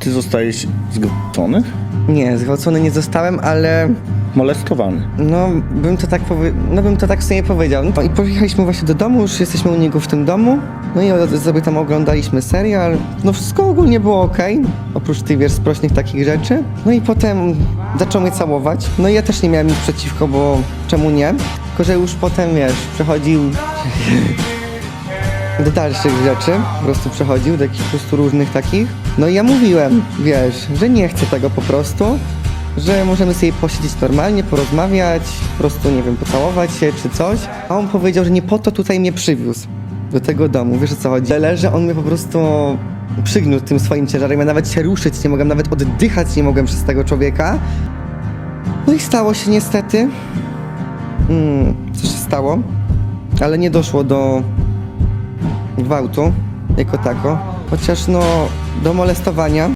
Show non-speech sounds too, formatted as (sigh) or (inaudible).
ty zostałeś zgwałcony? Nie, zgwałcony nie zostałem, ale Molestowany. no bym to tak powie... no bym to tak sobie powiedział. No i pojechaliśmy właśnie do domu, już jesteśmy u niego w tym domu. No i sobie tam oglądaliśmy serial. No wszystko ogólnie było ok, oprócz tych wiesz, sprośnych takich rzeczy. No i potem zaczął mnie całować. No i ja też nie miałem nic przeciwko, bo czemu nie? Tylko, że już potem wiesz, przechodził (laughs) do dalszych rzeczy, po prostu przechodził, do jakichś po prostu różnych takich. No i ja mówiłem, wiesz, że nie chcę tego po prostu, że możemy sobie posiedzieć normalnie, porozmawiać, po prostu, nie wiem, pocałować się czy coś. A on powiedział, że nie po to tutaj mnie przywiózł do tego domu, wiesz o co chodzi. Ale że on mnie po prostu przygniótł tym swoim ciężarem, ja nawet się ruszyć nie mogłem, nawet oddychać nie mogłem przez tego człowieka. No i stało się niestety. Mm, co się stało? Ale nie doszło do gwałtu jako tako. Chociaż no do molestowania